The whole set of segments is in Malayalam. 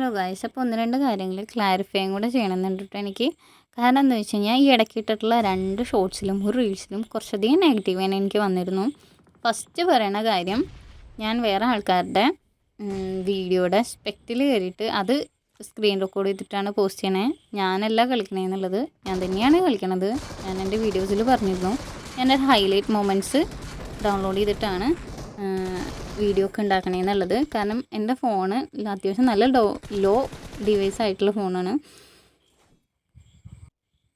ഹലോ ഗായ്സ് അപ്പോൾ ഒന്ന് രണ്ട് കാര്യങ്ങൾ ക്ലാരിഫൈയും കൂടെ ചെയ്യണമെന്നുണ്ട് കേട്ടോ എനിക്ക് കാരണം എന്താ വെച്ച് കഴിഞ്ഞാൽ ഈ ഇടയ്ക്ക് ഇട്ടിട്ടുള്ള രണ്ട് ഷോർട്സിലും ഒരു റീൽസിലും കുറച്ചധികം നെഗറ്റീവ് തന്നെ എനിക്ക് വന്നിരുന്നു. ഫസ്റ്റ് പറയണ കാര്യം ഞാൻ വേറെ ആൾക്കാരുടെ വീഡിയോയുടെ സ്പെക്റ്റിൽ കയറിയിട്ട് അത് സ്ക്രീൻ റെക്കോർഡ് ചെയ്തിട്ടാണ് പോസ്റ്റ് ചെയ്യണേ. ഞാനല്ല കളിക്കണേന്നുള്ളത് ഞാൻ തന്നെയാണ് കളിക്കണത്. ഞാൻ എന്റെ വീഡിയോസിൽ പറഞ്ഞിരുന്നു. ഞാൻ ഹൈലൈറ്റ് മൊമെന്റ്സ് ഡൗൺലോഡ് ചെയ്തിട്ടാണ് വീഡിയോ ഒക്കെ ഉണ്ടാക്കണേന്നുള്ളത് കാരണം എന്റെ ഫോണ് അത്യാവശ്യം നല്ല ലോ ലോ ഡിവൈസ് ആയിട്ടുള്ള ഫോണാണ്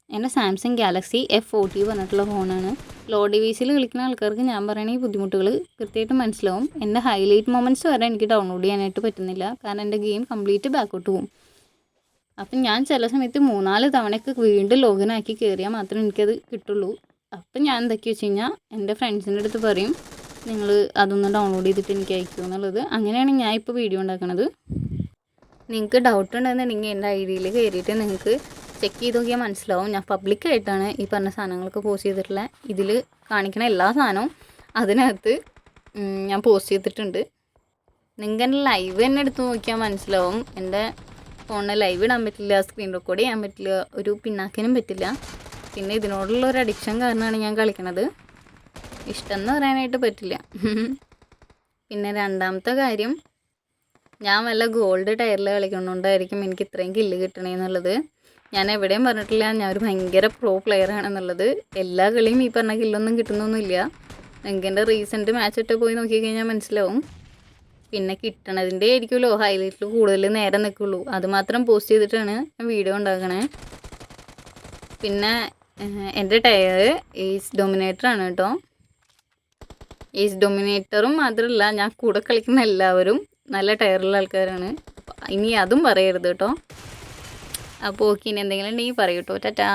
എന്റെ സാംസങ് ഗാലക്സി എഫ് ഫോർട്ടി പറഞ്ഞിട്ടുള്ള ഫോണാണ് ലോ ഡിവൈസിൽ കളിക്കുന്ന ആൾക്കാർക്ക് ഞാൻ പറയണ ഈ ബുദ്ധിമുട്ടുകൾ കൃത്യമായിട്ട് മനസ്സിലാവും. എന്റെ ഹൈലൈറ്റ് മൊമെന്റ്സ് വരെ എനിക്ക് ഡൗൺലോഡ് ചെയ്യാനായിട്ട് പറ്റുന്നില്ല. കാരണം എന്റെ ഗെയിം കംപ്ലീറ്റ് ബാക്കോട്ട് പോകും അപ്പം ഞാൻ ചില സമയത്ത് മൂന്നാൽ തവണയൊക്കെ വീണ്ടും ലോഗിൻ ആക്കി കയറിയാൽ മാത്രമേ എനിക്കത് കിട്ടുള്ളൂ. അപ്പം ഞാൻ എന്തൊക്കെയാ വെച്ച് കഴിഞ്ഞാൽ എന്റെ ഫ്രണ്ട്സിന്റെ അടുത്ത് പറയും നിങ്ങൾ അതൊന്ന് ഡൗൺലോഡ് ചെയ്തിട്ട് എനിക്ക് അയക്കുക എന്നുള്ളത്. അങ്ങനെയാണ് ഞാൻ ഇപ്പോൾ വീഡിയോ ഉണ്ടാക്കുന്നത് നിങ്ങൾക്ക് ഡൗട്ട് ഉണ്ടെന്നുണ്ടെങ്കിൽ എന്റെ ഐ ഡിയിൽ കയറിയിട്ട് നിങ്ങൾക്ക് ചെക്ക് ചെയ്ത് നോക്കിയാൽ മനസ്സിലാവും. ഞാൻ പബ്ലിക്കായിട്ടാണ് ഈ പറഞ്ഞ സാധനങ്ങളൊക്കെ പോസ്റ്റ് ചെയ്തിട്ടുള്ളത് ഇതിൽ കാണിക്കുന്ന എല്ലാ സാധനവും അതിനകത്ത് ഞാൻ പോസ്റ്റ് ചെയ്തിട്ടുണ്ട്. നിങ്ങൾക്ക് എന്റെ ലൈവ് തന്നെ എടുത്ത് നോക്കിയാൽ മനസ്സിലാവും. എന്റെ ഫോണിൽ ലൈവ് ഇടാൻ പറ്റില്ല സ്ക്രീൻ റെക്കോർഡ് ചെയ്യാൻ പറ്റില്ല ഒരു പിന്നാക്കിനും പറ്റില്ല. പിന്നെ ഇതിനോടുള്ള ഒരു അഡിക്ഷൻ കാരണമാണ് ഞാൻ കളിക്കണത്. ഇഷ്ടം എന്ന് പറയാനായിട്ട് പറ്റില്ല. പിന്നെ രണ്ടാമത്തെ കാര്യം ഞാൻ വല്ല ഗോൾഡ് ടയറിൽ കളിക്കുന്നതുകൊണ്ടായിരിക്കും എനിക്ക് ഇത്രയും കില്ല് കിട്ടണേന്നുള്ളത് ഞാൻ എവിടെയും പറഞ്ഞിട്ടില്ല ഞാൻ ഒരു ഭയങ്കര പ്രോ പ്ലെയർ ആണെന്നുള്ളത്. എല്ലാ കളിയും ഈ പറഞ്ഞ കില്ലൊന്നും കിട്ടുന്നൊന്നുമില്ല. നിങ്ങൾക്ക് റീസെന്റ് മാച്ച് ഇട്ട് പോയി നോക്കിക്കഴിഞ്ഞാൽ മനസ്സിലാവും. പിന്നെ കിട്ടണതിന്റെ ആയിരിക്കുമല്ലോ ഹൈലൈറ്റിൽ കൂടുതൽ നേരം നിൽക്കുള്ളൂ. അതുമാത്രം പോസ്റ്റ് ചെയ്തിട്ടാണ് ഞാൻ വീഡിയോ ഉണ്ടാക്കണേ. പിന്നെ എന്റെ ടയർ ഈസ് ഡൊമിനേറ്റർ ആണ് കേട്ടോ. ഈസ് ഡൊമിനേറ്ററും മാത്രമല്ല ഞാൻ കൂടെ കളിക്കുന്ന എല്ലാവരും നല്ല ടയറുള്ള ആൾക്കാരാണ്. ഇനി അതും പറയരുത് കേട്ടോ. അപ്പോൾ ഓക്കെ ഇനി എന്തെങ്കിലും ഉണ്ടെങ്കിൽ പറയൂട്ടോ ടാറ്റാ.